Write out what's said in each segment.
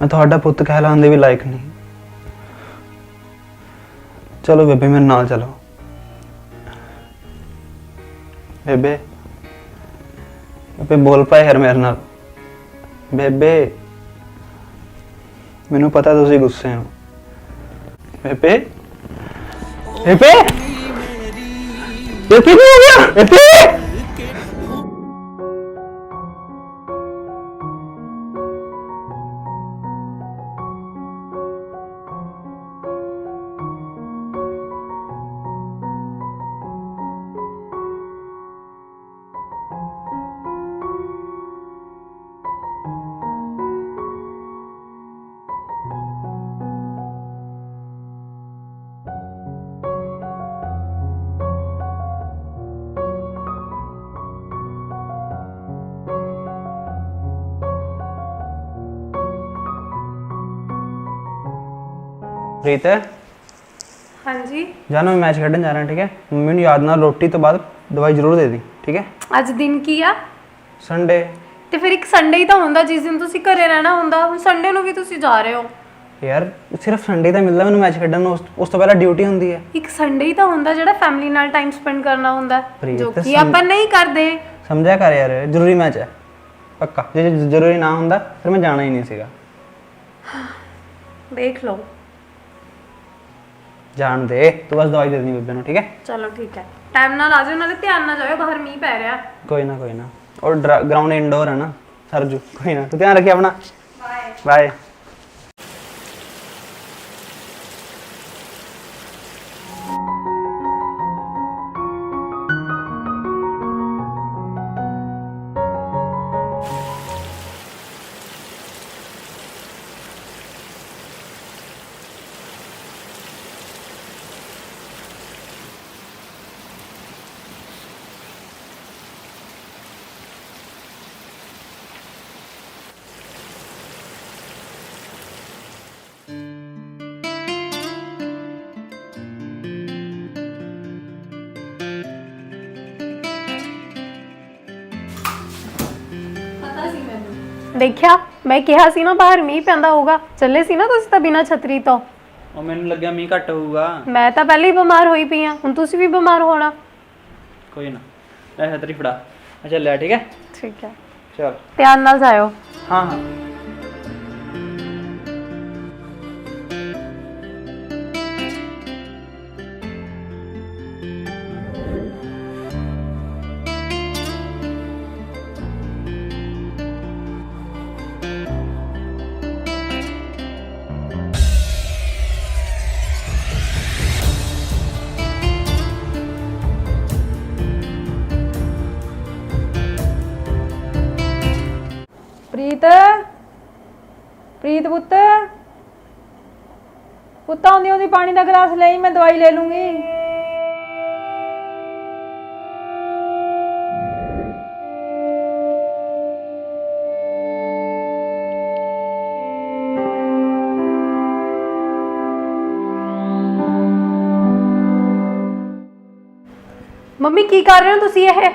ਮੈਂ ਤੁਹਾਡਾ ਪੁੱਤ ਕਹਿਲਾਉਣ ਦੇ ਵੀ ਲਾਇਕ ਨਹੀਂ। ਚਲੋ ਬੇਬੇ, ਮੇਰੇ ਨਾਲ ਚਲੋ। ਬੇਬੇ ਬੇਬੇ ਬੋਲ ਪਾਏ ਯਾਰ ਮੇਰੇ ਨਾਲ। ਬੇਬੇ, ਮੈਨੂੰ ਪਤਾ ਤੁਸੀਂ ਗੁੱਸੇ ਹੋ। ਬੇਬੇ ਬੇਬੇ। ਇਹ ਕੀ ਹੋ ਗਿਆ? ਬੇਬੇ! ਪ੍ਰੀਤ? ਹਾਂਜੀ। ਜਾਨਾ ਮੈਂ ਮੈਚ ਖੇਡਣ ਜਾ ਰਿਹਾ ਠੀਕ ਹੈ? ਮੰਮੀ ਨੂੰ ਯਾਦ ਨਾਲ ਰੋਟੀ ਤੋਂ ਬਾਅਦ ਦਵਾਈ ਜ਼ਰੂਰ ਦੇ ਦੀ ਠੀਕ ਹੈ? ਅੱਜ ਦਿਨ ਕੀ ਆ? ਸੰਡੇ ਤੇ ਫਿਰ ਇੱਕ ਸੰਡੇ ਹੀ ਤਾਂ ਹੁੰਦਾ ਜਿਸ ਦਿਨ ਤੁਸੀਂ ਘਰੇ ਰਹਿਣਾ ਹੁੰਦਾ ਹੁਣ ਸੰਡੇ ਨੂੰ ਵੀ ਤੁਸੀਂ ਜਾ ਰਹੇ ਹੋ। ਯਾਰ ਸਿਰਫ ਸੰਡੇ ਤਾਂ ਮਿਲਦਾ ਮੈਨੂੰ ਮੈਚ ਖੇਡਣ ਨੂੰ ਉਸ- ਉਸ ਤੋਂ ਪਹਿਲਾਂ ਡਿਊਟੀ ਹੁੰਦੀ ਹੈ। ਇੱਕ ਸੰਡੇ ਹੀ ਤਾਂ ਹੁੰਦਾ ਜਿਹੜਾ ਫੈਮਿਲੀ ਨਾਲ ਟਾਈਮ ਸਪੈਂਡ ਕਰਨਾ ਹੁੰਦਾ ਪ੍ਰੀਤ, ਜੋ ਕਿ ਆਪਾਂ ਨਹੀਂ ਕਰਦੇ। ਸਮਝਿਆ ਕਰ ਯਾਰ ਜ਼ਰੂਰੀ ਮੈਚ ਹੈ। ਪੱਕਾ ਜੇ ਜੇ ਜ਼ਰੂਰੀ ਨਾ ਹੁੰਦਾ ਫਿਰ ਮੈਂ ਜਾਣਾ ਹੀ ਨਹੀਂ ਸੀਗਾ। ਦੇਖ ਲਓ। ਜਾਣ ਦੇ। ਤੂੰ ਬਸ ਦਵਾਈ ਦੇ ਦੇ ਬੇਬੇ ਨੂੰ ਠੀਕ ਹੈ? ਚਲੋ ਠੀਕ ਹੈ। ਟਾਈਮ ਨਾਲ ਆ ਜਾਓ ਨਾਲੇ ਧਿਆਨ ਨਾਲ ਜਾਇਓ ਬਾਹਰ ਮੀਂਹ ਪੈ ਰਿਹਾ। ਕੋਈ ਨਾ ਕੋਈ ਨਾ। ਔਰ ਗਰਾਊਂਡ ਇਨਡੋਰ ਹੈ ਨਾ ਸਰਜੂ। ਕੋਈ ਨਾ ਤੂੰ ਧਿਆਨ ਰੱਖੀ ਆਪਣਾ। ਬਾਏ ਬਾਏ ਦੇਖਿਆ? ਮੈਂ ਕਿਹਾ ਸੀ ਨਾ ਬਾਹਰ ਮੀਂਹ ਪੈਂਦਾ ਹੋਊਗਾ। ਚੱਲੇ ਸੀ ਨਾ ਤੁਸੀਂ ਤਾਂ ਬਿਨਾਂ ਛਤਰੀ ਤੋਂ। ਉਹ ਮੈਨੂੰ ਲੱਗਿਆ ਮੀਂਹ ਘੱਟ ਹੋਊਗਾ। ਮੈਂ ਤਾਂ ਪਹਿਲੇ ਹੀ ਬਿਮਾਰ ਹੋਈ ਪਈ ਆ। ਹੁਣ ਤੁਸੀਂ ਵੀ ਬਿਮਾਰ ਹੋਣਾ। ਕੋਈ ਨਾ। ਲੈ ਛਤਰੀ ਫੜਾ। ਅੱਛਾ ਲੈ ਠੀਕ ਹੈ? ਠੀਕ ਹੈ। ਚਲ। ਧਿਆਨ ਨਾਲ ਜਾਇਓ। ਹਾਂ ਹਾਂ। ਪ੍ਰੀਤ ਪੁੱਤ? ਪੁੱਤ, ਆਉਂਦੀ ਆਉਂਦੀ ਪਾਣੀ ਦਾ ਗਲਾਸ ਲਈ ਮੈਂ ਦਵਾਈ ਲੈ ਲੂੰਗੀ। ਮੰਮੀ, ਕੀ ਕਰ ਰਹੇ ਹੋ ਤੁਸੀਂ ਇਹ?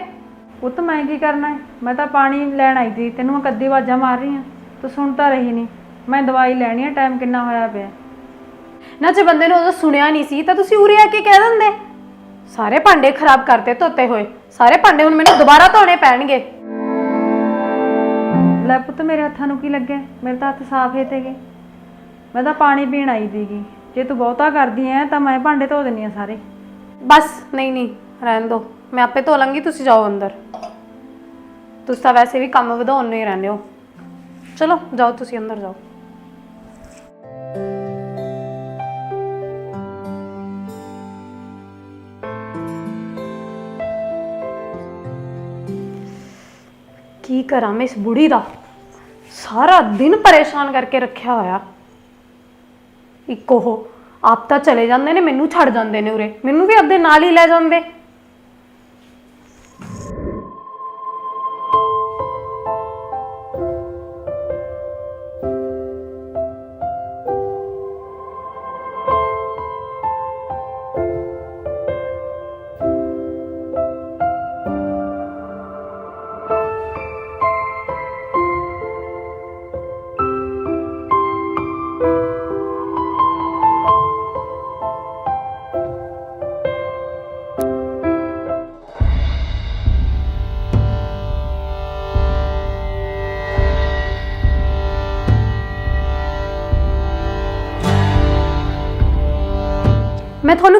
ਪੁੱਤ, ਮੈਂ ਕੀ ਕਰਨਾ ਹੈ? ਮੈਂ ਤਾਂ ਪਾਣੀ ਲੈਣ ਆਈ ਸੀ, ਤੈਨੂੰ ਮੈਂ ਕੱਦੀ ਆਵਾਜ਼ਾਂ ਮਾਰ ਰਹੀ ਹਾਂ। ਤੂੰ ਸੁਣ ਤਾਂ ਰਹੀ ਨਹੀਂ। ਮੈਂ ਦਵਾਈ ਲੈਣੀ ਹੈ ਟਾਈਮ ਕਿੰਨਾ ਹੋਇਆ ਪਿਆ। ਨਾ ਜੇ ਬੰਦੇ ਨੂੰ ਉਦੋਂ ਸੁਣਿਆ ਨਹੀਂ ਸੀ ਤਾਂ ਤੁਸੀਂ ਉਰੇ ਆ ਕੇ ਕਹਿ ਦਿੰਦੇ। ਸਾਰੇ ਭਾਂਡੇ ਖਰਾਬ ਕਰਤੇ ਧੋਤੇ ਹੋਏ। ਸਾਰੇ ਭਾਂਡੇ ਹੁਣ ਮੈਨੂੰ ਦੁਬਾਰਾ ਧੋਣੇ ਪੈਣਗੇ। ਲੈ ਪੁੱਤ ਮੇਰੇ ਹੱਥਾਂ ਨੂੰ ਕੀ ਲੱਗਿਆ? ਮੇਰੇ ਤਾਂ ਹੱਥ ਸਾਫ਼ ਹੈ ਤੇਗੇ ਮੈਂ ਤਾਂ ਪਾਣੀ ਪੀਣ ਆਈ ਸੀਗੀ। ਜੇ ਤੂੰ ਬਹੁਤਾ ਕਰਦੀ ਐ ਤਾਂ ਮੈਂ ਭਾਂਡੇ ਧੋ ਦਿੰਨੀ ਆ ਸਾਰੇ। ਬਸ ਨਹੀਂ ਨਹੀਂ ਰਹਿਣ ਦਿਓ ਮੈਂ ਆਪੇ ਧੋ ਲਾਂਗੀ ਤੁਸੀਂ ਜਾਓ ਅੰਦਰ। ਤੁਸੀਂ ਤਾਂ ਵੈਸੇ ਵੀ ਕੰਮ ਵਧਾਉਣ ਨੂੰ ਹੀ ਰਹਿੰਦੇ ਹੋ। ਚਲੋ ਜਾਓ ਤੁਸੀਂ ਅੰਦਰ ਜਾਓ। ਕੀ ਕਰਾਂ ਮੈਂ ਇਸ ਬੁੜੀ ਦਾ? ਸਾਰਾ ਦਿਨ ਪਰੇਸ਼ਾਨ ਕਰਕੇ ਰੱਖਿਆ ਹੋਇਆ। ਇੱਕ ਉਹ ਆਪ ਤਾਂ ਚਲੇ ਜਾਂਦੇ ਨੇ, ਮੈਨੂੰ ਛੱਡ ਜਾਂਦੇ ਨੇ ਉਰੇ। ਮੈਨੂੰ ਵੀ ਆਪਦੇ ਨਾਲ ਹੀ ਲੈ ਜਾਂਦੇ।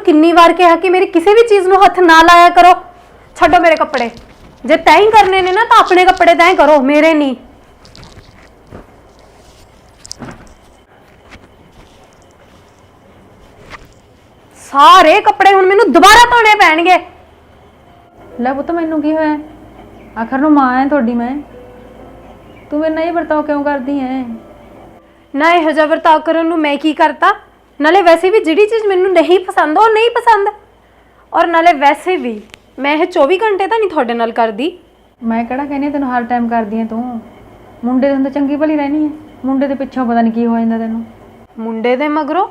ਕਿੰਨੀ ਵਾਰ ਕਿਹਾ ਕਿ ਮੇਰੀ ਕਿਸੇ ਵੀ ਚੀਜ਼ ਨੂੰ ਹੱਥ ਨਾ ਲਾਇਆ ਕਰੋ? ਛੱਡੋ ਮੇਰੇ ਕੱਪੜੇ। ਜੇ ਤੈਂ ਹੀ ਕਰਨੇ ਨੇ ਨਾ ਤਾਂ ਆਪਣੇ ਕੱਪੜੇ ਤੈਂ ਕਰੋ ਮੇਰੇ ਨਹੀਂ ਸਾਰੇ ਕੱਪੜੇ ਹੁਣ ਮੈਨੂੰ ਦੁਬਾਰਾ ਧੋਣੇ ਪੈਣਗੇ। ਲੈ ਪੁੱਤ ਮੈਨੂੰ ਕੀ ਹੋਇਆ? ਆਖਰ ਨੂੰ ਮਾਂ ਹੈ ਤੁਹਾਡੀ ਮੈਂ। ਤੂੰ ਮੇਰੇ ਨਾਲ ਇਹ ਵਰਤਾਓ ਕਿਉਂ ਕਰਦੀ ਐ? ਨਾ ਇਹ ਜਿਹਾ ਵਰਤਾਓ ਕਰਨ ਨੂੰ ਮੈਂ ਕੀ ਕਰਤਾ? ਨਾਲੇ ਵੈਸੇ ਵੀ ਜਿਹੜੀ ਚੀਜ਼ ਮੈਨੂੰ ਨਹੀਂ ਪਸੰਦ ਉਹ ਨਹੀਂ ਪਸੰਦ। ਔਰ ਨਾਲੇ ਵੈਸੇ ਵੀ ਮੈਂ ਇਹ 24 ਘੰਟੇ ਤਾਂ ਨਹੀਂ ਤੁਹਾਡੇ ਨਾਲ ਕਰਦੀ। ਮੈਂ ਕਿਹੜਾ ਕਹਿੰਦੀ ਤੈਨੂੰ ਹਰ ਟਾਈਮ ਕਰਦੀ ਐ ਤੂੰ। ਮੁੰਡੇ ਦੇ ਹੁੰਦਾ ਚੰਗੀ ਭਲੀ ਰਹਿਣੀ ਐ ਮੁੰਡੇ ਦੇ ਪਿੱਛੋਂ ਪਤਾ ਨਹੀਂ ਕੀ ਹੋ ਜਾਂਦਾ ਤੈਨੂੰ। ਮੁੰਡੇ ਦੇ ਮਗਰੋਂ?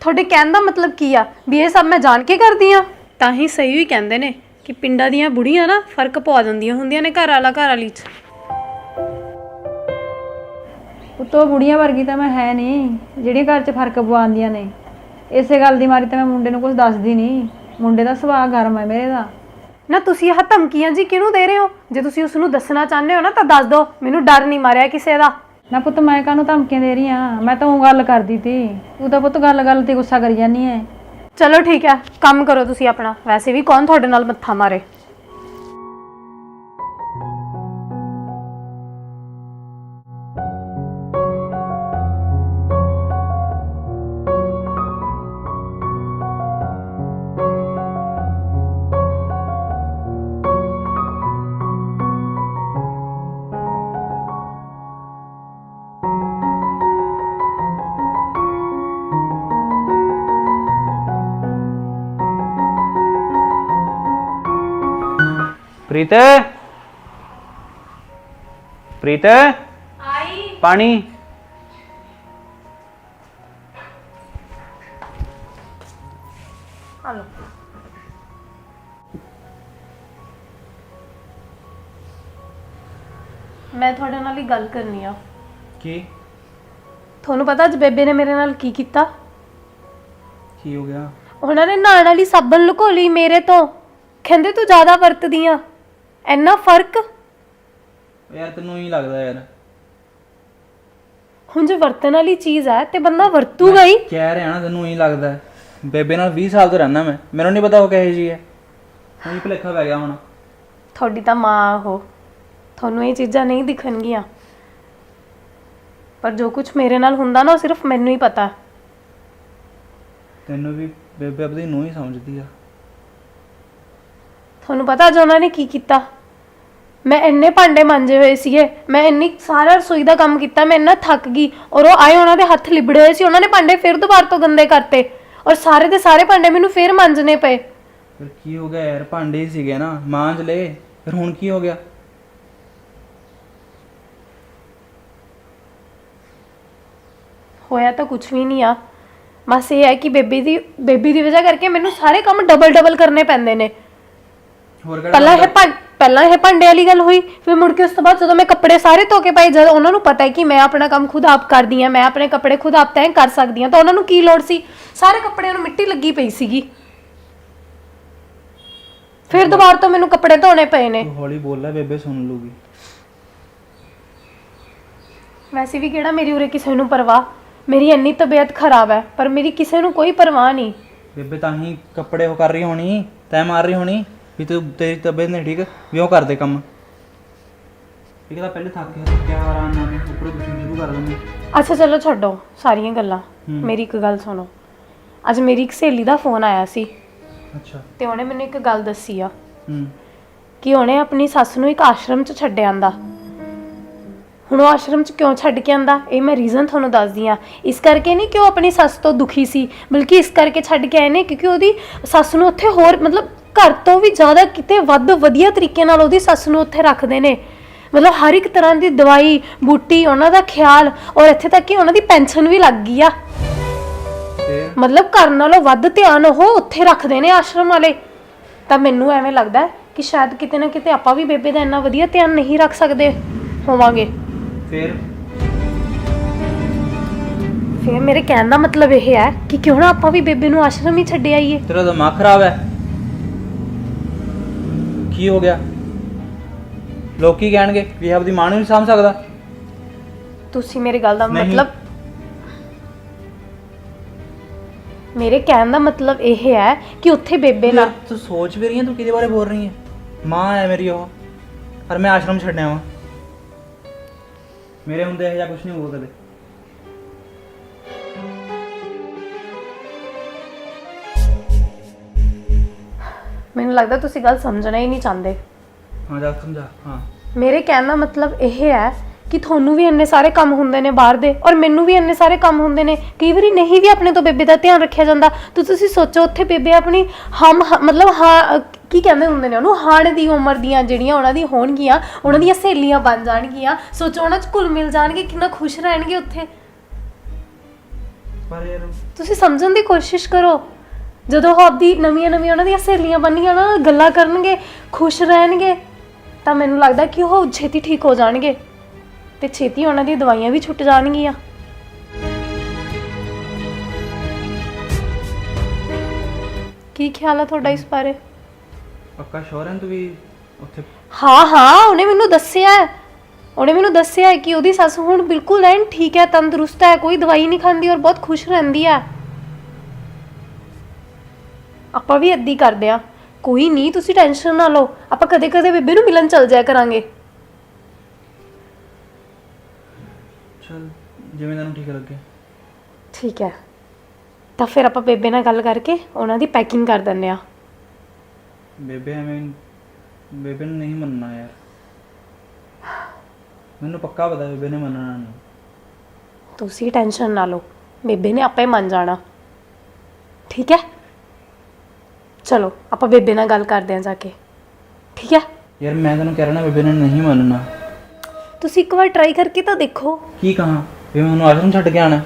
ਤੁਹਾਡੇ ਕਹਿਣ ਦਾ ਮਤਲਬ ਕੀ ਆ? ਵੀ ਇਹ ਸਭ ਮੈਂ ਜਾਣ ਕੇ ਕਰਦੀ ਆ? ਤਾਂ ਹੀ ਸਹੀ ਵੀ ਕਹਿੰਦੇ ਨੇ ਕਿ ਪਿੰਡਾਂ ਦੀਆਂ ਬੁੜੀਆਂ ਨਾ ਫ਼ਰਕ ਪਵਾ ਦਿੰਦੀਆਂ ਹੁੰਦੀਆਂ ਨੇ ਘਰ ਵਾਲਾ ਘਰ ਵਾਲੀ ਚ। ਪੁੱਤੋ ਬੁੜੀਆਂ ਵਰਗੀ ਤਾਂ ਮੈਂ ਹੈ ਨਹੀਂ। ਜਿਹੜੀਆਂ ਘਰ 'ਚ ਫ਼ਰਕ ਪਵਾਉਂਦੀਆਂ ਨੇ। ਇਸੇ ਗੱਲ ਦੀ ਮਾਰੀ ਤਾਂ ਮੈਂ ਮੁੰਡੇ ਨੂੰ ਕੁਝ ਦੱਸਦੀ ਨਹੀਂ। ਮੁੰਡੇ ਦਾ ਸੁਭਾਅ ਗਰਮ ਹੈ ਮੇਰੇ ਦਾ। ਨਾ ਤੁਸੀਂ ਆਹ ਧਮਕੀਆਂ ਜੀ ਕਿਹਨੂੰ ਦੇ ਰਹੇ ਹੋ? ਜੇ ਤੁਸੀਂ ਉਸ ਨੂੰ ਦੱਸਣਾ ਚਾਹੁੰਦੇ ਹੋ ਨਾ ਤਾਂ ਦੱਸ ਦਿਓ। ਮੈਨੂੰ ਡਰ ਨਹੀਂ ਮਾਰਿਆ ਕਿਸੇ ਦਾ। ਨਾ ਪੁੱਤ ਮੈਂ ਕਾਹਨੂੰ ਧਮਕੀਆਂ ਦੇ ਰਹੀ ਆ ਮੈਂ ਤਾਂ ਉਹ ਗੱਲ ਕਰਦੀ ਤੀ। ਤੂੰ ਤਾਂ ਪੁੱਤ ਗੱਲ ਗੱਲ ਤੇ ਗੁੱਸਾ ਕਰੀ ਜਾਨੀ ਐ। ਚਲੋ ਠੀਕ ਹੈ ਕੰਮ ਕਰੋ ਤੁਸੀਂ ਆਪਣਾ। ਵੈਸੇ ਵੀ ਕੌਣ ਤੁਹਾਡੇ ਨਾਲ ਮੱਥਾ ਮਾਰੇ? ਪ੍ਰੀਤ? ਪ੍ਰੀਤ? ਆਈ। ਪਾਣੀ? ਹਲੋ। ਮੈਂ ਤੁਹਾਡੇ ਨਾਲ ਹੀ ਗੱਲ ਕਰਨੀ ਆ। ਕੀ? ਤੁਹਾਨੂੰ ਪਤਾ ਅੱਜ ਬੇਬੇ ਨੇ ਮੇਰੇ ਨਾਲ ਕੀ ਕੀਤਾ? ਕੀ ਹੋ ਗਿਆ? ਉਹਨਾਂ ਨੇ ਨਾਲ ਵਾਲੀ ਸਾਬਣ ਲੁਕੋ ਲਈ ਮੇਰੇ ਤੋਂ। ਕਹਿੰਦੇ ਤੂੰ ਜ਼ਿਆਦਾ ਵਰਤਦੀ ਆ। ਇੰਨਾ ਫ਼ਰਕ? ਯਾਰ ਤੈਨੂੰ ਹੀ ਲੱਗਦਾ ਯਾਰ। ਹੁਣ ਜੇ ਵਰਤਣ ਵਾਲੀ ਚੀਜ਼ ਹੈ ਤੇ ਬੰਦਾ ਵਰਤੂਗਾ ਹੀ। ਕਹਿ ਰਿਹਾ ਨਾ ਤੈਨੂੰ ਹੀ ਲੱਗਦਾ। ਹੈ। ਬੇਬੇ ਨਾਲ 20 ਸਾਲ ਤੋਂ ਰਹਿਣਾ ਮੈਂ। ਮੈਨੂੰ ਨਹੀਂ ਪਤਾ ਉਹ ਕਹੇ ਜੀ ਹੈ। ਹੁਣ ਭੁਲੇਖਾ ਪੈ ਗਿਆ ਹੁਣ। ਤੁਹਾਡੀ ਤਾਂ ਮਾਂ ਉਹ। ਤੁਹਾਨੂੰ ਇਹ ਚੀਜ਼ਾਂ ਨਹੀਂ ਦਿਖਣਗੀਆਂ। ਪਰ ਜੋ ਕੁਝ ਮੇਰੇ ਨਾਲ ਹੁੰਦਾ ਨਾ ਉਹ ਸਿਰਫ ਮੈਨੂੰ ਹੀ ਪਤਾ। ਤੈਨੂੰ ਵੀ ਬੇਬੇ ਆਪਣੀ ਨੂੰ ਹੀ ਸਮਝਦੀ ਆ। ਤੁਹਾਨੂੰ ਪਤਾ ਜੋ ਉਹਨਾਂ ਨੇ ਕੀ ਕੀਤਾ? ਮੈਂ ਇੰਨੇ ਭਾਂਡੇ ਮਾਂਜੇ ਹੋਏ ਸੀਗੇ ਮੈਂ ਇੰਨੀ ਸਾਰਾ ਰਸੋਈ ਦਾ ਕੰਮ ਕੀਤਾ ਮੈਂ ਇੰਨਾ ਥੱਕ ਗਈ ਔਰ ਉਹ ਆਏ ਉਹਨਾਂ ਦੇ ਹੱਥ ਲਿਬੜੇ ਹੋਏ ਸੀ ਉਹਨਾਂ ਨੇ ਭਾਂਡੇ ਫਿਰ ਦੁਬਾਰਾ ਤੋਂ ਗੰਦੇ ਕਰਤੇ ਔਰ ਸਾਰੇ ਦੇ ਸਾਰੇ ਭਾਂਡੇ ਮੈਨੂੰ ਫਿਰ ਮਾਂਜਣੇ ਪਏ। ਫਿਰ ਕੀ ਹੋ ਗਿਆ ਯਾਰ ਭਾਂਡੇ ਹੀ ਸੀਗੇ ਨਾ ਮਾਂਜ ਲਏ ਫਿਰ ਹੁਣ ਕੀ ਹੋ ਗਿਆ? ਹੋਇਆ ਤਾਂ ਕੁਝ ਵੀ ਨਹੀਂ ਆ। ਬਸ ਇਹ ਹੈ ਕਿ ਬੇਬੀ ਦੀ ਬੇਬੀ ਦੀ ਵਜ੍ਹਾ ਕਰਕੇ ਮੈਨੂੰ ਸਾਰੇ ਕੰਮ ਡਬਲ ਡਬਲ ਕਰਨੇ ਪੈਂਦੇ ਨੇ। ਹੋਰ ਕਿਹੜਾ ਪਹਿਲਾਂ ਇਹ ਭਾਂ- ਪਹਿਲਾਂ ਇਹ ਭਾਂਡੇ ਵਾਲੀ ਗੱਲ ਹੋਈ ਫਿਰ ਮੁੜ ਕੇ ਉਸ ਤੋਂ ਬਾਅਦ ਜਦੋਂ ਮੈਂ ਕੱਪੜੇ ਸਾਰੇ ਧੋ ਕੇ ਪਾਏ ਜਦ ਉਹਨਾਂ ਨੂੰ ਪਤਾ ਹੈ ਕਿ ਮੈਂ ਆਪਣਾ ਕੰਮ ਖੁਦ ਆਪ ਕਰਦੀ ਆ ਮੈਂ ਆਪਣੇ ਕੱਪੜੇ ਖੁਦ ਆਪ ਤੈਅ ਕਰ ਸਕਦੀ ਆ ਤਾਂ ਉਹਨਾਂ ਨੂੰ ਕੀ ਲੋੜ ਸੀ? ਸਾਰੇ ਕੱਪੜਿਆਂ ਨੂੰ ਮਿੱਟੀ ਲੱਗੀ ਪਈ ਸੀਗੀ। ਫਿਰ ਦੁਬਾਰਾ ਤੋਂ ਮੈਨੂੰ ਕੱਪੜੇ ਧੋਣੇ ਪਏ ਨੇ। ਤੂੰ ਹੌਲੀ ਬੋਲ ਲੈ ਬੇਬੇ ਸੁਣ ਲੂਗੀ ਵੈਸੇ ਵੀ ਕਿਹੜਾ ਮੇਰੀ ਉਰੇ ਕਿਸੇ ਨੂੰ ਪਰਵਾਹ? ਮੇਰੀ ਇੰਨੀ ਤਬੀਅਤ ਖਰਾਬ ਹੈ ਪਰ ਮੇਰੀ ਕਿਸੇ ਨੂੰ ਕੋਈ ਪਰਵਾਹ ਨਹੀਂ। ਬੇਬੇ ਤਾਂ ਹੀ ਕੱਪੜੇ ਉਹ ਕਰ ਰਹੀ ਹੋਣੀ ਤੈ ਮਾਰ ਰਹੀ ਹੋਣੀ। ਵੀ ਤੂੰ ਤੇਰੀ ਤਬੀਅਤ ਨਹੀਂ ਠੀਕ ਵੀ ਉਹ ਕਰਦੇ ਕੰਮ। ਇੱਕ ਤਾਂ ਪਹਿਲੇ ਥੱਕ ਗਿਆ ਥੱਕਿਆ ਆਰਾਮ ਨਾਲ ਉੱਪਰੋਂ ਤੁਸੀਂ ਸ਼ੁਰੂ ਕਰ ਦਿੰਦੇ ਅੱਛਾ ਚਲੋ ਛੱਡੋ ਸਾਰੀਆਂ ਗੱਲਾਂ। ਮੇਰੀ ਇੱਕ ਗੱਲ ਸੁਣੋ। ਅੱਜ ਮੇਰੀ ਇੱਕ ਸਹੇਲੀ ਦਾ ਫੋਨ ਆਇਆ ਸੀ। ਅੱਛਾ। ਤੇ ਉਹਨੇ ਮੈਨੂੰ ਇੱਕ ਗੱਲ ਦੱਸੀ ਆ। ਹੂੰ। ਕਿ ਉਹਨੇ ਆਪਣੀ ਸੱਸ ਨੂੰ ਇੱਕ ਆਸ਼ਰਮ 'ਚ ਛੱਡ ਆਂਦਾ ਹੁਣ ਉਹ ਆਸ਼ਰਮ 'ਚ ਕਿਉਂ ਛੱਡ ਕੇ ਆਂਦਾ? ਇਹ ਮੈਂ ਰੀਜ਼ਨ ਤੁਹਾਨੂੰ ਦੱਸਦੀ ਆ। ਇਸ ਕਰਕੇ ਨਹੀਂ ਕਿ ਉਹ ਆਪਣੀ ਸੱਸ ਤੋਂ ਦੁਖੀ ਸੀ ਬਲਕਿ ਇਸ ਕਰਕੇ ਛੱਡ ਕੇ ਆਏ ਨੇ ਕਿਉਂਕਿ ਉਹਦੀ ਸੱਸ ਨੂੰ ਉੱਥੇ ਹੋਰ ਮਤਲਬ ਘਰ ਤੋਂ ਵੀ ਜ਼ਿਆਦਾ ਕਿਤੇ ਵੱਧ ਵਧੀਆ ਤਰੀਕੇ ਨਾਲ ਉਹਦੀ ਸੱਸ ਨੂੰ ਉੱਥੇ ਰੱਖਦੇ ਨੇ। ਮਤਲਬ ਹਰ ਇੱਕ ਤਰ੍ਹਾਂ ਦੀ ਦਵਾਈ ਬੂਟੀ ਉਹਨਾਂ ਦਾ ਖਿਆਲ ਔਰ ਇੱਥੇ ਤੱਕ ਕਿ ਉਹਨਾਂ ਦੀ ਪੈਨਸ਼ਨ ਵੀ ਲੱਗ ਗਈ ਆ। ਮਤਲਬ ਘਰ ਨਾਲੋਂ ਵੱਧ ਧਿਆਨ ਉਹ ਉੱਥੇ ਰੱਖਦੇ ਨੇ ਆਸ਼ਰਮ ਵਾਲੇ। ਤਾਂ ਮੈਨੂੰ ਐਵੇਂ ਲੱਗਦਾ ਹੈ ਕਿ ਸ਼ਾਇਦ ਕਿਤੇ ਨਾ ਕਿਤੇ ਆਪਾਂ ਵੀ ਬੇਬੇ ਦਾ ਇੰਨਾ ਵਧੀਆ ਧਿਆਨ ਨਹੀਂ ਰੱਖ ਸਕਦੇ ਹੋਵਾਂਗੇ। ਫਿਰ? ਫਿਰ ਮੇਰੇ ਕਹਿਣ ਦਾ ਮਤਲਬ ਇਹ ਹੈ ਕਿ ਕਿਉਂ ਨਾ ਆਪਾਂ ਵੀ ਬੇਬੇ ਨੂੰ ਆਸ਼ਰਮ ਹੀ ਛੱਡ ਆਈਏ। ਤੇਰਾ ਦਿਮਾਗ ਖਰਾਬ ਹੈ। ਕੀ ਹੋ ਗਿਆ? ਲੋਕ ਕੀ ਕਹਿਣਗੇ ਵੀ ਆਪਦੀ ਮਾਂ ਨੂੰ ਨਹੀਂ ਸਮਝ ਸਕਦਾ? ਤੁਸੀਂ ਮੇਰੀ ਗੱਲ ਦਾ ਨਹੀਂ। ਮਤਲਬ ਮੇਰੇ ਕਹਿਣ ਦਾ ਮਤਲਬ ਇਹ ਹੈ ਕਿ ਉੱਥੇ ਬੇਬੇ ਨਾਲ ਯਾਰ, ਤੂੰ ਸੋਚ ਵੀ ਰਹੀ ਹੈ ਤੂੰ ਕਿਹਦੇ ਬਾਰੇ ਬੋਲ ਰਹੀ ਹੈ? ਮਾਂ ਹੈ ਮੇਰੀ ਉਹ। ਪਰ ਮੈਂ ਆਸ਼ਰਮ ਛੱਡਿਆ ਵਾਂ। ਮੇਰੇ ਹੁੰਦੇ ਇਹ ਜਾਂ ਕੁਝ ਨਹੀਂ ਹੋਊਗਾ ਕਦੇ। ਮੈਨੂੰ ਲੱਗਦਾ ਤੁਸੀਂ ਗੱਲ ਸਮਝਣਾ ਹੀ ਨਹੀਂ ਚਾਹੁੰਦੇ। ਹਾਂ ਜਾ ਸਮਝਾ ਹਾਂ। ਮੇਰੇ ਕਹਿਣ ਦਾ ਮਤਲਬ ਇਹ ਹੈ ਕਿ ਤੁਹਾਨੂੰ ਵੀ ਇੰਨੇ ਸਾਰੇ ਕੰਮ ਹੁੰਦੇ ਨੇ ਬਾਹਰ ਦੇ ਔਰ ਮੈਨੂੰ ਵੀ ਇੰਨੇ ਸਾਰੇ ਕੰਮ ਹੁੰਦੇ ਨੇ। ਕਈ ਵਾਰੀ ਨਹੀਂ ਵੀ ਆਪਣੇ ਤੋਂ ਬੇਬੇ ਦਾ ਧਿਆਨ ਰੱਖਿਆ ਜਾਂਦਾ। ਤਾਂ ਤੁਸੀਂ ਸੋਚੋ ਉੱਥੇ ਬੇਬੇ ਆਪਣੀ ਹਮ ਹ- ਮਤਲਬ ਹਾਂ ਕੀ ਕਹਿੰਦੇ ਹੁੰਦੇ ਨੇ ਉਹਨੂੰ? ਹਾਣ ਦੀ ਉਮਰ ਦੀਆਂ ਜਿਹੜੀਆਂ ਉਹਨਾਂ ਦੀ ਹੋਣਗੀਆਂ ਉਹਨਾਂ ਦੀਆਂ ਸਹੇਲੀਆਂ ਬਣ ਜਾਣਗੀਆਂ। ਸੋਚੋ ਉਹਨਾਂ 'ਚ ਘੁਲ ਮਿਲ ਜਾਣਗੇ ਕਿੰਨਾ ਖੁਸ਼ ਰਹਿਣਗੇ ਉੱਥੇ। ਪਰ ਯਾਰ ਤੁਸੀਂ ਸਮਝਣ ਦੀ ਕੋਸ਼ਿਸ਼ ਕਰੋ। ਜਦੋਂ ਉਹ ਆਪਦੀ ਨਵੀਆਂ ਨਵੀਆਂ ਉਹਨਾਂ ਦੀਆਂ ਸਹੇਲੀਆਂ ਬਣਨੀਆਂ ਨਾ ਗੱਲਾਂ ਕਰਨਗੇ ਖੁਸ਼ ਰਹਿਣਗੇ ਤਾਂ ਮੈਨੂੰ ਲੱਗਦਾ ਕਿ ਉਹ ਛੇਤੀ ਠੀਕ ਹੋ ਜਾਣਗੇ ਤੇ ਛੇਤੀ ਉਹਨਾਂ ਦੀ ਦਵਾਈਆਂ ਵੀ ਛੁੱਟ ਜਾਣਗੀਆਂ। ਕੀ ਖਿਆਲ ਹੈ ਤੁਹਾਡਾ ਇਸ ਬਾਰੇ? ਪੱਕਾ ਸ਼ੋਰ ਹੈ ਤੂੰ ਵੀ ਉੱਥੇ? ਹਾਂ ਹਾਂ ਉਹਨੇ ਮੈਨੂੰ ਦੱਸਿਆ ਹੈ। ਉਹਨੇ ਮੈਨੂੰ ਦੱਸਿਆ ਹੈ ਕਿ ਉਹਦੀ ਸੱਸ ਹੁਣ ਬਿਲਕੁਲ ਐਨ ਠੀਕ ਹੈ ਤੰਦਰੁਸਤ ਹੈ ਕੋਈ ਦਵਾਈ ਨਹੀਂ ਖਾਂਦੀ ਔਰ ਬਹੁਤ ਖੁਸ਼ ਰਹਿੰਦੀ ਹੈ। ਆਪਾਂ ਵੀ ਏਦਾਂ ਹੀ ਕਰਦੇ ਆ ਕੋਈ ਨਹੀਂ ਤੁਸੀਂ ਟੈਨਸ਼ਨ ਨਾ ਲਓ। ਆਪਾਂ ਕਦੇ ਕਦੇ ਬੇਬੇ ਨੂੰ ਮਿਲਣ ਚੱਲ ਜਾਇਆ ਕਰਾਂਗੇ। ਚਲ ਜਿਵੇਂ ਤੈਨੂੰ ਠੀਕ ਲੱਗੇ। ਠੀਕ ਹੈ। ਤਾਂ ਫਿਰ ਆਪਾਂ ਬੇਬੇ ਨਾਲ ਗੱਲ ਕਰਕੇ ਉਹਨਾਂ ਦੀ ਪੈਕਿੰਗ ਕਰ ਦਿੰਦੇ ਆ ਬੇਬੇ ਐਵੇਂ ਬੇਬੇ ਨੂੰ ਨਹੀਂ ਮੰਨਣਾ ਯਾਰ। ਮੈਨੂੰ ਪੱਕਾ ਪਤਾ ਬੇਬੇ ਨੇ ਮੰਨਣਾ ਨਹੀਂ। ਤੁਸੀਂ ਟੈਨਸ਼ਨ ਨਾ ਲਓ। ਬੇਬੇ ਨੇ ਆਪੇ ਮੰਨ ਜਾਣਾ। ਠੀਕ ਹੈ? ਚਲੋ ਆਪਾਂ ਬੇਬੇ ਨਾਲ ਗੱਲ ਕਰਦੇ ਹਾਂ ਜਾ ਕੇ। ਠੀਕ ਹੈ? ਯਾਰ ਮੈਂ ਤੈਨੂੰ ਕਹਿ ਰਿਹਾ ਨਾ ਬੇਬੇ ਨੇ ਨਹੀਂ ਮੰਨਣਾ। ਤੁਸੀਂ ਇੱਕ ਵਾਰ ਟਰਾਈ ਕਰਕੇ ਤਾਂ ਦੇਖੋ। ਕੀ ਕਹਾਂ? ਵੀ ਮੈਂ ਉਹਨੂੰ ਆਸ਼ਰਮ ਛੱਡ ਕੇ ਆਣਾ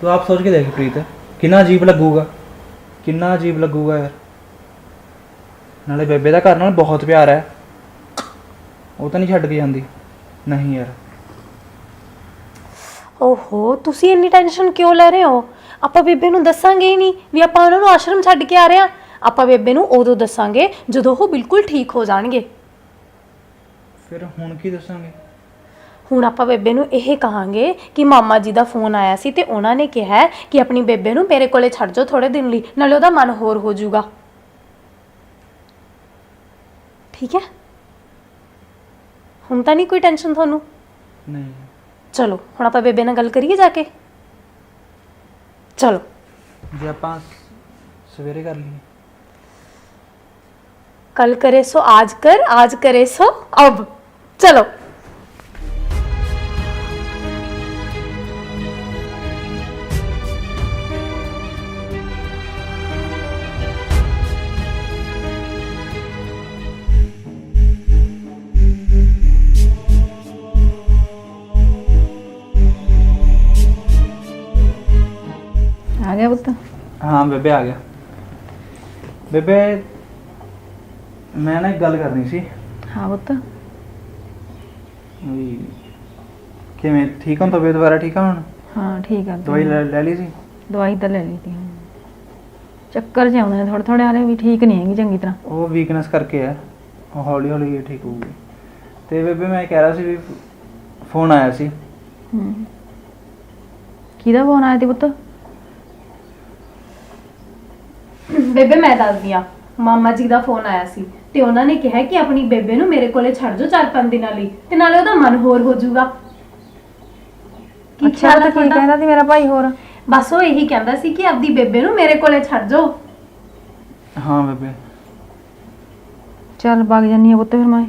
ਤੂੰ ਆਪ ਸੋਚ ਕੇ ਦੇਖ ਪ੍ਰੀਤ ਕਿੰਨਾ ਅਜੀਬ ਲੱਗੂਗਾ। ਕਿੰਨਾ ਅਜੀਬ ਲੱਗੂਗਾ ਯਾਰ। ਨਾਲੇ ਬੇਬੇ ਦਾ ਘਰ ਨਾਲ ਬਹੁਤ ਪਿਆਰ ਹੈ। ਉਹ ਤਾਂ ਨਹੀਂ ਛੱਡ ਕੇ ਜਾਂਦੀ। ਨਹੀਂ ਯਾਰ। ਓਹੋ ਤੁਸੀਂ ਇੰਨੀ ਟੈਨਸ਼ਨ ਕਿਉਂ ਲੈ ਰਹੇ ਹੋ? ਆਪਾਂ ਬੇਬੇ ਨੂੰ ਦੱਸਾਂਗੇ ਹੀ ਨਹੀਂ ਵੀ ਆਪਾਂ ਉਹਨਾਂ ਨੂੰ ਆਸ਼ਰਮ ਛੱਡ ਕੇ ਆ ਰਹੇ ਹਾਂ। ਆਪਾਂ ਬੇਬੇ ਨੂੰ ਉਦੋਂ ਦੱਸਾਂਗੇ ਜਦੋਂ ਉਹ ਬਿਲਕੁਲ ਠੀਕ ਹੋ ਜਾਣਗੇ। ਫਿਰ ਹੁਣ ਕੀ ਦੱਸਾਂਗੇ? ਹੁਣ ਆਪਾਂ ਬੇਬੇ ਨੂੰ ਇਹ ਕਹਾਂਗੇ ਕਿ ਮਾਮਾ ਜੀ ਦਾ ਫੋਨ ਆਇਆ ਸੀ ਤੇ ਉਹਨਾਂ ਨੇ ਕਿਹਾ ਹੈ ਕਿ ਆਪਣੀ ਬੇਬੇ ਨੂੰ ਮੇਰੇ ਕੋਲੇ ਛੱਡ ਜਾਓ ਥੋੜੇ ਦਿਨ ਲਈ ਨਾਲੇ ਉਹਦਾ ਮਨ ਹੋਰ ਹੋ ਜਾਊਗਾ। ਠੀਕ ਹੈ? ਹੁਣ ਤਾਂ ਨਹੀਂ ਕੋਈ ਟੈਨਸ਼ਨ ਤੁਹਾਨੂੰ? ਨਹੀਂ। ਚਲੋ ਹੁਣ ਆਪਾਂ ਬੇਬੇ ਨਾਲ ਗੱਲ ਕਰੀਏ ਜਾ ਕੇ। ਚਲੋ ਜੇ ਆਪਾਂ ਸ- ਸਵੇਰੇ ਕਰ ਲਈਏ कल करे सो आज कर आज करे सो अब चलो ਹਾਂ ਬੇਬੇ ਆ ਗਿਆ। ਬੇਬੇ ਮੈਂ ਨਾ ਇੱਕ ਗੱਲ ਕਰਨੀ ਸੀ। ਹਾਂ ਪੁੱਤ। ਵੀ ਕਿਵੇਂ ਠੀਕ ਹਾਂ ਤਬੀਅਤ ਵਗੈਰਾ ਠੀਕ ਹੁਣ? ਹਾਂ ਠੀਕ ਆ। ਦਵਾਈ ਲੈ ਲੈ ਲਈ ਸੀ? ਦਵਾਈ ਤਾਂ ਲੈ ਲਈ ਤੀ ਹਾਂ। ਚੱਕਰ ਜਿਹਾ ਆਉਂਦੇ ਥੋੜੇ ਥੋੜੇ ਹਾਲੇ ਵੀ ਠੀਕ ਨਹੀਂ ਹੈਗੀ ਚੰਗੀ ਤਰ੍ਹਾਂ। ਉਹ ਵੀਕਨੈਸ ਕਰਕੇ ਹੈ ਉਹ ਹੌਲੀ ਹੌਲੀ ਇਹ ਠੀਕ ਹੋਊਗੀ। ਤੇ ਬੇਬੇ ਮੈਂ ਕਹਿ ਰਿਹਾ ਸੀ ਵੀ ਫੋਨ ਆਇਆ ਸੀ। ਹੂੰ। ਕਿਹਦਾ ਫੋਨ ਆਇਆ ਤੀ ਪੁੱਤ? ਬੇਬੇ ਮੈਂ ਦੱਸਦੀ ਆ ਮਾਮਾ ਜੀ ਦਾ ਫੋਨ ਆਇਆ ਸੀ ਤੇ ਉਹਨਾਂ ਨੇ ਕਿਹਾ ਕਿ ਆਪਣੀ ਬੇਬੇ ਨੂੰ ਮੇਰੇ ਕੋਲੇ ਛੱਡ ਜਾਓ ਚਾਰ ਪੰਜ ਦਿਨਾਂ ਲਈ ਤੇ ਨਾਲੇ ਉਹਦਾ ਮਨ ਹੋਰ ਹੋ ਜਾਊਗਾ। ਕੀ ਅੱਛਾ ਖਿਆਲ ਤਾਂ ਕੀ ਤੁਹਾਡਾ? ਕਹਿੰਦਾ ਸੀ ਮੇਰਾ ਭਾਈ ਹੋਰ? ਬਸ ਉਹ ਇਹੀ ਕਹਿੰਦਾ ਸੀ ਕਿ ਆਪਦੀ ਬੇਬੇ ਨੂੰ ਮੇਰੇ ਕੋਲੇ ਛੱਡ ਜਾਓ। ਹਾਂ ਬੇਬੇ। ਚੱਲ ਵਗ ਜਾਨੀ ਆ ਪੁੱਤ ਫਿਰ ਮੈਂ।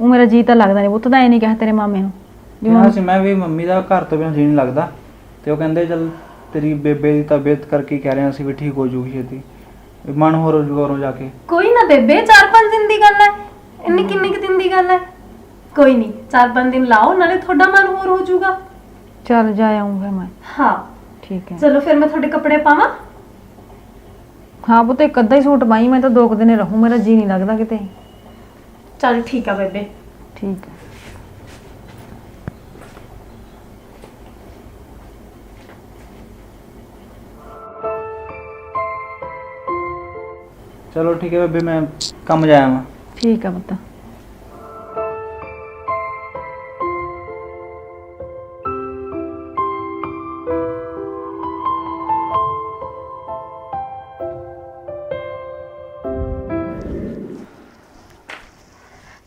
ਉਹ ਮੇਰਾ ਜੀ ਤਾਂ ਲੱਗਦਾ ਨਹੀਂ ਪੁੱਤ ਦਾ ਐ ਨਹੀਂ ਕਿਹਾ ਤੇਰੇ ਮਾਮੇ ਨੂੰ ਵੀ ਕਿਹਾ ਸੀ ਮੈਂ ਵੀ ਮੰਮੀ ਦਾ ਘਰ ਤੋਂ ਬਿਨਾਂ ਜੀ ਨਹੀਂ ਲੱਗਦਾ। ਤੇ ਉਹ ਕਹਿੰਦੇ ਚਲ ਤੇਰੀ ਬੇਬੇ ਦੀ ਤਬੀਅਤ ਕਰਕੇ ਕਹਿ ਰਹੇ ਸੀ ਵੀ ਠੀਕ ਹੋ ਜੂਗੀ ਛੇਤੀ। ਮਨ ਹੋਰ ਹੋ ਜੂਗਾ ਉਰੋਂ ਜਾ ਕੇ। ਕੋਈ ਨਾ ਬੇਬੇ ਚਾਰ ਪੰਜ ਦਿਨ ਦੀ ਗੱਲ ਹੈ। ਇੰਨੀ ਕਿੰਨੀ ਕੁ ਦਿਨ ਦੀ ਗੱਲ ਹੈ? ਕੋਈ ਨਹੀਂ ਚਾਰ ਪੰਜ ਦਿਨ ਲਾਓ ਨਾਲੇ ਤੁਹਾਡਾ ਮਨ ਹੋਰ ਹੋ ਜਾਊਗਾ। ਚੱਲ ਜਾ ਆਉਂ ਫਿਰ ਮੈਂ। ਹਾਂ। ਠੀਕ ਹੈ। ਚਲੋ ਫਿਰ ਮੈਂ ਤੁਹਾਡੇ ਕੱਪੜੇ ਪਾਵਾਂ। ਹਾਂ ਪੁੱਤ ਇੱਕ ਅੱਧਾ ਹੀ ਸੂਟ ਪਾਈ ਮੈਂ ਤਾਂ ਦੋ ਕੁ ਦਿਨ ਰਹੂੰ ਮੇਰਾ ਜੀ ਨਹੀਂ ਲੱਗਦਾ ਕਿਤੇ। ਚਲ ਠੀਕ ਆ ਬੇਬੇ। ਠੀਕ ਹੈ। ਚਲੋ ਠੀਕ ਹੈ ਬੇਬੇ ਮੈਂ ਕੰਮ ਜਾਇਆ ਮੈਂ ਠੀਕ ਆ ਪੁੱਤ।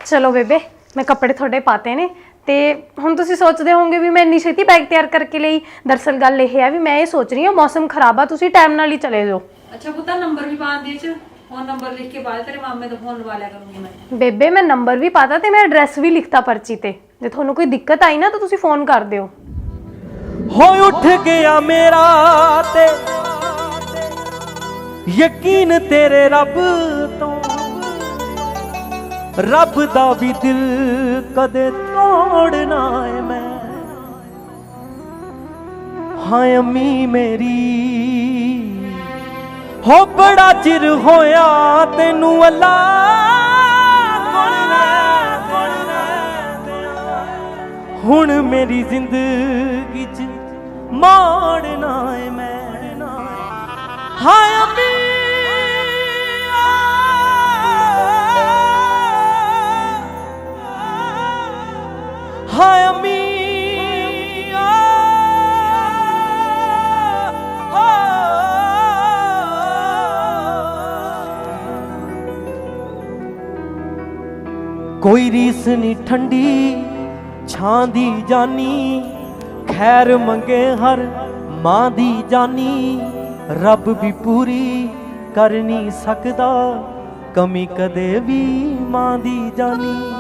ਚਲੋ ਬੇਬੇ ਮੈਂ ਕੱਪੜੇ ਤੁਹਾਡੇ ਪਾਤੇ ਨੇ ਤੇ ਹੁਣ ਤੁਸੀਂ ਸੋਚਦੇ ਹੋਵੋਗੇ ਵੀ ਮੈਂ ਇੰਨੀ ਛੇਤੀ ਬੈਗ ਤਿਆਰ ਕਰਕੇ ਲਈ। ਦਰਸਲ ਗੱਲ ਇਹ ਹੈ ਵੀ ਮੈਂ ਇਹ ਸੋਚ ਰਹੀ ਹਾਂ ਮੌਸਮ ਖਰਾਬ ਆ ਤੁਸੀਂ ਟਾਈਮ ਨਾਲ ਹੀ ਚਲੇ ਜਾਓ। ਅੱਛਾ ਪੁੱਤਾ ਨੰਬਰ ਵੀ ਪਾ ਦੇ ਚ। ਫੋਨ ਨੰਬਰ ਲਿਖ ਕੇ ਬਾਅਦ ਤੇਰੇ ਮਾਮੇ ਤੋਂ ਫੋਨ ਲਵਾ ਲਿਆ ਕਰੂੰਗੀ ਮੈਂ। ਬੇਬੇ ਮੈਂ ਨੰਬਰ ਵੀ ਪਾਤਾ ਤੇ ਮੈਂ ਐਡਰੈਸ ਵੀ ਲਿਖਤਾ ਪਰਚੀ ਤੇ। ਜੇ ਤੁਹਾਨੂੰ ਕੋਈ ਦਿੱਕਤ ਆਈ ਨਾ ਤਾਂ ਤੁਸੀਂ ਫੋਨ ਕਰ ਦਿਓ। ਹੋ ਉੱਠ ਗਿਆ ਮੇਰਾ ਤੇ। ਯਕੀਨ ਤੇਰੇ ਰੱਬ ਤੋਂ। ਰੱਬ ਦਾ ਵੀ ਦਿਲ ਕਦੇ ਤੋੜਨਾ ਏ ਮੈਂ। ਹਾਂ ਅੰਮੀ ਮੇਰੀ। ਹੋ ਬੜਾ ਚਿਰ ਹੋਇਆ ਤੈਨੂੰ ਅੱਲਾ ਹੁਣ ਮੇਰੀ ਜ਼ਿੰਦਗੀ ਚ ਮੋੜਨਾ ਏ ਮੈਂ ਹਾਏ ਅੰਮੀ ਹਾਏ। ਅੰਮੀ ਕੋਈ ਰੀਸ ਨਹੀਂ ਠੰਡੀ, ਛਾਂ ਦੀ ਜਾਨੀ, ਖੈਰ ਮੰਗੇ ਹਰ ਮਾਂ ਦੀ ਜਾਨੀ। ਰੱਬ ਵੀ ਪੂਰੀ ਕਰ ਨਹੀਂ ਸਕਦਾ, ਕਮੀ ਕਦੇ ਵੀ ਮਾਂ ਦੀ ਜਾਨੀ।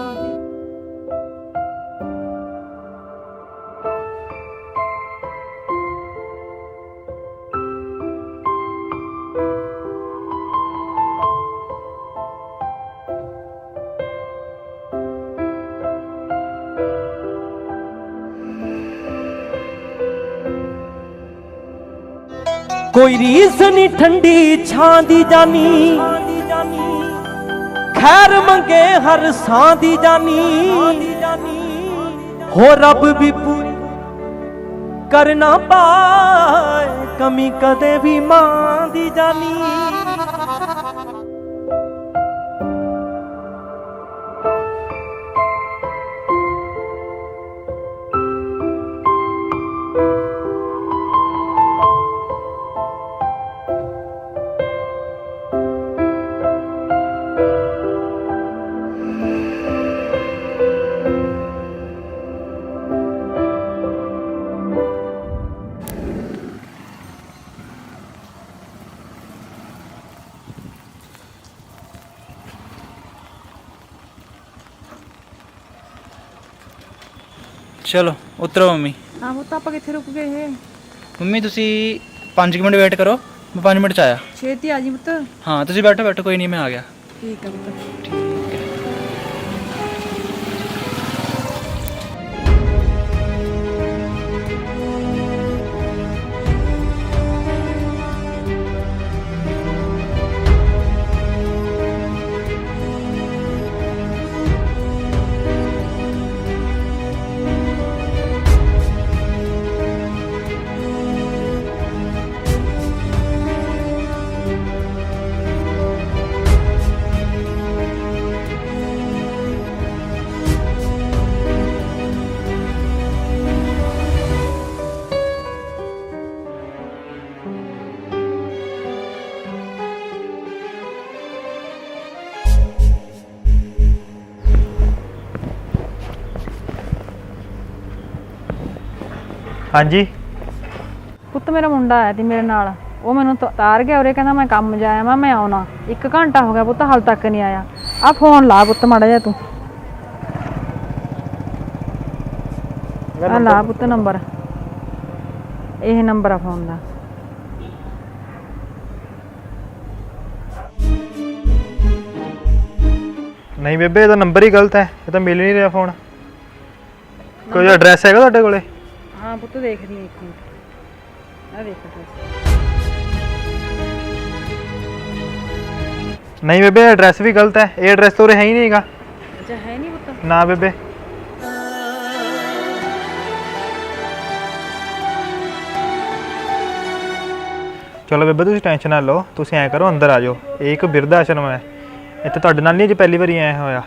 ਕੋਈ ਰੀਸ ਨਹੀਂ, ਠੰਡੀ ਛਾਂ ਦੀ ਜਾਨੀ। ਖੈਰ ਮੰਗੇ ਹਰ ਸਾਂ ਦੀ ਜਾਨੀ। ਹੋ ਰੱਬ ਵੀ ਪੂਰੀ ਕਰਨਾ ਪਾਏ, ਕਮੀ ਕਦੇ ਵੀ ਮਾਂ ਦੀ ਜਾਨੀ। ਚਲੋ ਉਤਰੋ ਮੰਮੀ। ਹਾਂ ਪੁੱਤ ਆਪਾਂ ਕਿੱਥੇ ਰੁਕ ਗਏ ਇਹ? ਮੰਮੀ ਤੁਸੀਂ 5 ਮਿੰਟ ਵੇਟ ਕਰੋ ਮੈਂ 5 ਮਿੰਟ ਚ ਆਇਆ। ਛੇਤੀ ਆ ਜੀ ਪੁੱਤ। ਹਾਂ ਤੁਸੀਂ ਬੈਠੋ ਬੈਠੋ ਕੋਈ ਨਹੀਂ ਮੈਂ ਆ ਗਿਆ। ਠੀਕ ਹੈ ਪੁੱਤ। ਹਾਂਜੀ। ਪੁੱਤ ਮੇਰਾ ਮੁੰਡਾ ਆਇਆ ਸੀ ਮੇਰੇ ਨਾਲ। ਉਹ ਮੈਨੂੰ ਤ- ਤਾਰ ਗਿਆ ਉਰੇ ਕਹਿੰਦਾ ਮੈਂ ਕੰਮ ਜਾਇਆ ਮੈਂ ਮੈਂ ਆਉਣਾ। ਇੱਕ ਘੰਟਾ ਹੋ ਗਿਆ ਪੁੱਤ ਹਾਲ ਤੱਕ ਨਹੀਂ ਆਇਆ। ਆ ਫੋਨ ਲਾ ਪੁੱਤ ਮਾੜਾ ਜਿਹਾ ਤੂੰ। ਆ ਲਾ ਪੁੱਤ ਨੰਬਰ। ਇਹ ਨੰਬਰ ਆ ਫੋਨ ਦਾ। ਨਹੀਂ ਬੇਬੇ ਇਹਦਾ ਨੰਬਰ ਹੀ ਗਲਤ ਹੈ। ਇਹ ਤਾਂ ਮਿਲ ਹੀ ਨਹੀਂ ਰਿਹਾ ਫੋਨ ਕੋਈ ਐਡਰੈਸ ਹੈਗਾ ਤੁਹਾਡੇ ਕੋਲੇ? ਹਾਂ ਪੁੱਤ ਦੇਖ ਲਈ ਇੱਕ ਮਿੰਟ। ਆ ਦੇਖ ਨਹੀਂ ਬੇਬੇ ਐਡਰੈਸ ਵੀ ਗਲਤ ਹੈ। ਇਹ ਐਡਰੈਸ ਤੋਂ ਉਰੇ ਹੈ ਹੀ ਨਹੀਂਗਾ ਅੱਛਾ ਹੈ ਨਹੀਂ ਪੁੱਤ। ਨਾ ਬੇਬੇ। ਚਲੋ ਬੇਬੇ ਤੁਸੀਂ ਟੈਨਸ਼ਨ ਨਾ ਲਓ। ਤੁਸੀਂ ਐਂ ਕਰੋ ਅੰਦਰ ਆ ਜਾਓ। ਇਹ ਇੱਕ ਬਿਰਧ ਆਸ਼ਰਮ ਹੈ। ਇੱਥੇ ਤੁਹਾਡੇ ਨਾਲ ਨਹੀਂ ਜੀ ਪਹਿਲੀ ਵਾਰੀ ਆਇਆ ਹੋਇਆ।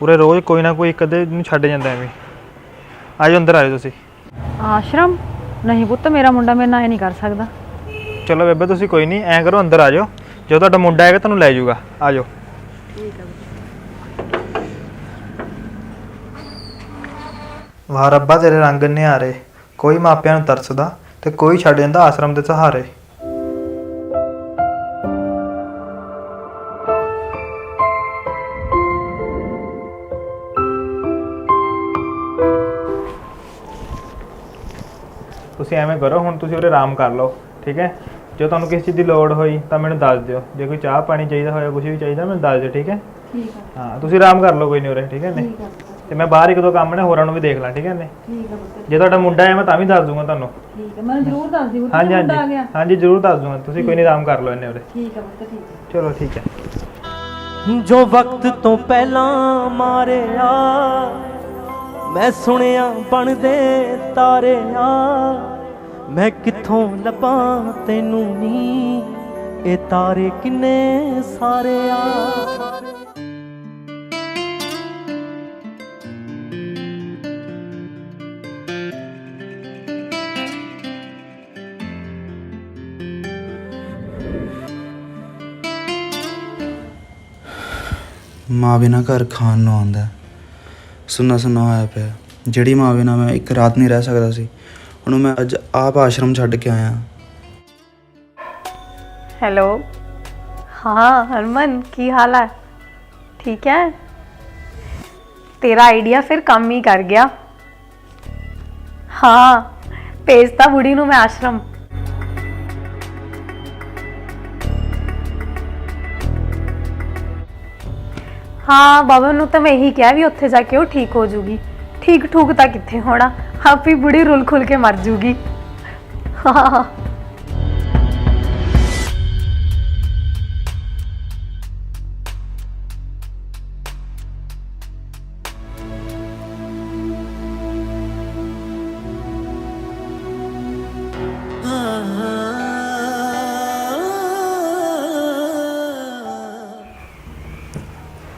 ਪੂਰੇ ਰੋਜ਼ ਕੋਈ ਨਾ ਕੋਈ ਇੱਕ ਅੱਧੇ ਨੂੰ ਛੱਡ ਜਾਂਦਾ ਐਵੇਂ। ਆ ਜਾਓ ਅੰਦਰ ਆ ਜਾਓ ਤੁਸੀਂ। ਆਸ਼ਰਮ? ਨਹੀਂ ਪੁੱਤ ਮੇਰਾ ਮੁੰਡਾ ਮੇਰੇ ਨਾਲ ਇਹ ਨਹੀਂ ਕਰ ਸਕਦਾ। ਚਲੋ ਬੇਬੇ ਤੁਸੀਂ ਕੋਈ ਨਹੀਂ ਐਂ ਕਰੋ ਅੰਦਰ ਆ ਜਾਓ। ਜਦੋਂ ਤੁਹਾਡਾ ਮੁੰਡਾ ਆਏਗਾ ਤੁਹਾਨੂੰ ਲੈ ਜਾਊਗਾ। ਆ ਜਾਓ। ਵਾਹ ਰੱਬਾ ਤੇਰੇ ਰੰਗ ਨਿਆਰੇ। ਕੋਈ ਮਾਪਿਆਂ ਨੂੰ ਤਰਸਦਾ ਤੇ ਕੋਈ ਛੱਡ ਜਾਂਦਾ ਆਸ਼ਰਮ ਦੇ ਸਹਾਰੇ। ਤੁਸੀਂ ਐਵੇਂ ਕਰੋ ਹੁਣ ਤੁਸੀਂ ਉਰੇ ਆਰਾਮ ਕਰ ਲਓ ਠੀਕ ਹੈ? ਜੇ ਤੁਹਾਨੂੰ ਕਿਸੇ ਚੀਜ਼ ਦੀ ਲੋੜ ਹੋਈ ਤਾਂ ਮੈਨੂੰ ਦੱਸ ਦਿਓ। ਜੇ ਕੋਈ ਚਾਹ ਪਾਣੀ ਚਾਹੀਦਾ ਹੋਇਆ ਕੁਝ ਵੀ ਚਾਹੀਦਾ ਮੈਨੂੰ ਦੱਸ ਦਿਓ ਠੀਕ ਹੈ? ਠੀਕ ਆ। ਹਾਂ ਤੁਸੀਂ ਆਰਾਮ ਕਰ ਲਓ ਕੋਈ ਨਹੀਂ ਉਰੇ ਠੀਕ ਹੈ ਨੇ ਠੀਕ ਆ ਤੇ ਮੈਂ ਬਾਹਰ ਇੱਕ ਦੋ ਕੰਮ ਨੇ ਹੋਰਾਂ ਨੂੰ ਵੀ ਦੇਖ ਲਾਂ ਠੀਕ ਹੈ ਨੇ ਠੀਕ ਆ ਪੁੱਤ। ਜੇ ਤੁਹਾਡਾ ਮੁੰਡਾ ਹੈ ਮੈਂ ਤਾਂ ਵੀ ਦੱਸ ਦੂੰਗਾ ਤੁਹਾਨੂੰ। ਠੀਕ ਆ ਮੈਨੂੰ ਜ਼ਰੂਰ ਦੱਸ ਦਿਓ ਹਾਂਜੀ ਮੁੰਡਾ ਆ ਹਾਂਜੀ ਗਿਆ। ਹਾਂਜੀ ਜ਼ਰੂਰ ਦੱਸ ਦੂੰਗਾ ਤੁਸੀਂ ਕੋਈ ਨਹੀਂ ਆਰਾਮ ਕਰ ਲਓ ਇੰਨੇ ਉਰੇ। ਠੀਕ ਆ ਪੁੱਤ ਠੀਕ ਆ। ਚਲੋ ਠੀਕ ਹੈ। ਜੋ ਵਕਤ ਤੋਂ ਪਹਿਲਾਂ ਮਾਰਿਆ ਮੈਂ ਸੁਣਿਆ ਬਣਦੇ ਤਾਰੇ ਆ ਮੈਂ ਕਿੱਥੋਂ ਲੱਭਾਂ ਤੈਨੂੰ ਨੀ? ਇਹ ਤਾਰੇ ਕਿੰਨੇ ਸਾਰੇ ਆ? ਮਾਂ ਬਿਨਾ ਘਰ ਖਾਣ ਨੂੰ ਆਉਂਦਾ। ਸੁੰਨਾ ਸੁੰਨਾ ਹੋਇਆ ਪਿਆ। ਜਿਹੜੀ ਮਾਂ ਬਿਨਾ ਮੈਂ ਇੱਕ ਰਾਤ ਨਹੀਂ ਰਹਿ ਸਕਦਾ ਸੀ। ਹੁਣ ਮੈਂ ਅੱਜ ਆਪ ਆਸ਼ਰਮ ਛੱਡ ਕੇ ਆਇਆ। ਹੈਲੋ। ਹਾਂ, ਹਰਮਨ, ਕੀ ਹਾਲ ਹੈ ਠੀਕ ਹੈ ਤੇਰਾ ਆਈਡੀਆ ਫਿਰ ਕੰਮ ਹੀ ਕਰ ਗਿਆ। ਹਾਂ ਭੇਜਤਾ ਬੁੜੀ ਨੂੰ ਮੈਂ ਆਸ਼ਰਮ। ਹਾਂ, ਬਾਬਾ ਨੂੰ ਤਾਂ ਮੈਂ ਇਹੀ ਕਿਹਾ ਵੀ ਉੱਥੇ ਜਾ ਕੇ ਉਹ ਠੀਕ ਹੋ ਜੂਗੀ। ਠੀਕ ਠੂਕ ਤਾਂ ਕਿੱਥੇ ਹੋਣਾ ਆਪੀ ਬੁੜੀ ਰੁਲ ਖੁਲ ਕੇ ਮਰ ਜੂਗੀ ਹਾਂ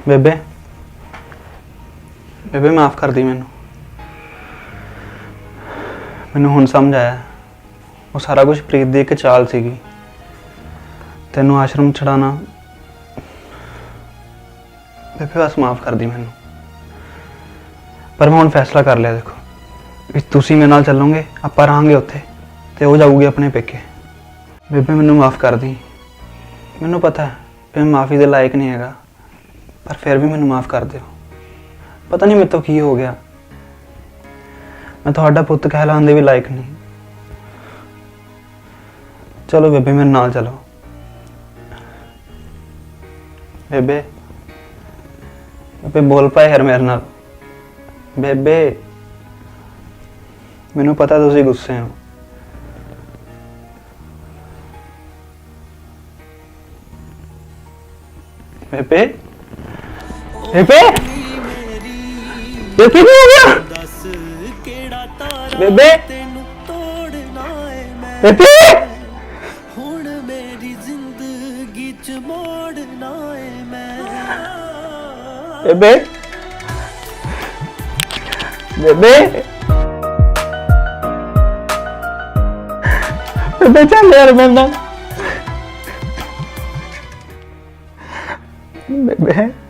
ਬੇਬੇ ਬੇਬੇ ਮਾਫ ਕਰ ਦੀ ਮੈਨੂੰ ਮੈਨੂੰ ਹੁਣ ਸਮਝ ਆਇਆ। ਉਹ ਸਾਰਾ ਕੁਝ ਪ੍ਰੀਤ ਦੀ ਇੱਕ ਚਾਲ ਸੀਗੀ। ਤੈਨੂੰ ਆਸ਼ਰਮ ਛਡਾਣਾ ਬੇਬੇ ਬਸ ਮਾਫ ਕਰ ਦੀ ਮੈਨੂੰ। ਪਰ ਮੈਂ ਹੁਣ ਫੈਸਲਾ ਕਰ ਲਿਆ ਦੇਖੋ। ਵੀ ਤੁਸੀਂ ਮੇਰੇ ਨਾਲ ਚੱਲੋਗੇ, ਆਪਾਂ ਰਹਾਂਗੇ ਉੱਥੇ ਤੇ ਉਹ ਜਾਊਗੀ ਆਪਣੇ ਪੇਕੇ। ਬੇਬੇ ਮੈਨੂੰ ਮਾਫ ਕਰ ਦੀ। ਮੈਨੂੰ ਪਤਾ ਹੈ ਮੈਂ ਮਾਫੀ ਦੇ ਲਾਇਕ ਨਹੀਂ ਹੈਗਾ, ਪਰ ਫਿਰ ਵੀ ਮੈਨੂੰ ਮਾਫ ਕਰ ਦਿਓ। ਪਤਾ ਨਹੀਂ ਮੇਰੇ ਤੋਂ ਕੀ ਹੋ ਗਿਆ। ਮੈਂ ਤੁਹਾਡਾ ਪੁੱਤ ਕਹਿਲਾਉਣ ਦੇ ਵੀ ਲਾਇਕ ਨਹੀਂ। ਚਲੋ ਬੇਬੇ, ਮੇਰੇ ਨਾਲ ਚਲੋ। ਬੇਬੇ ਬੇਬੇ ਬੋਲ ਪਾਏ ਯਾਰ ਮੇਰੇ ਨਾਲ। ਬੇਬੇ, ਮੈਨੂੰ ਪਤਾ ਤੁਸੀਂ ਗੁੱਸੇ ਹੋ। ਬੇਬੇ ਬੇਬੇ ਇਹ ਕੀ ਹੋ ਗਿਆ? ਕਿਹੜਾ ਤਾਰਾ ਬੇਬੇ। ਤੈਨੂੰ ਤੋੜਨਾ ਏ ਮੈਂ? ਬੇਬੇ। ਹੁਣ ਮੇਰੀ ਜ਼ਿੰਦਗੀ ਚ ਮੋੜਨਾ ਏ ਮੈਂ। ਬੇਬੇ। ਬੇਬੇ। ਬੇਬੇ ਚੱਲ ਯਾਰ ਨਾਲ ਬੇਬੇ।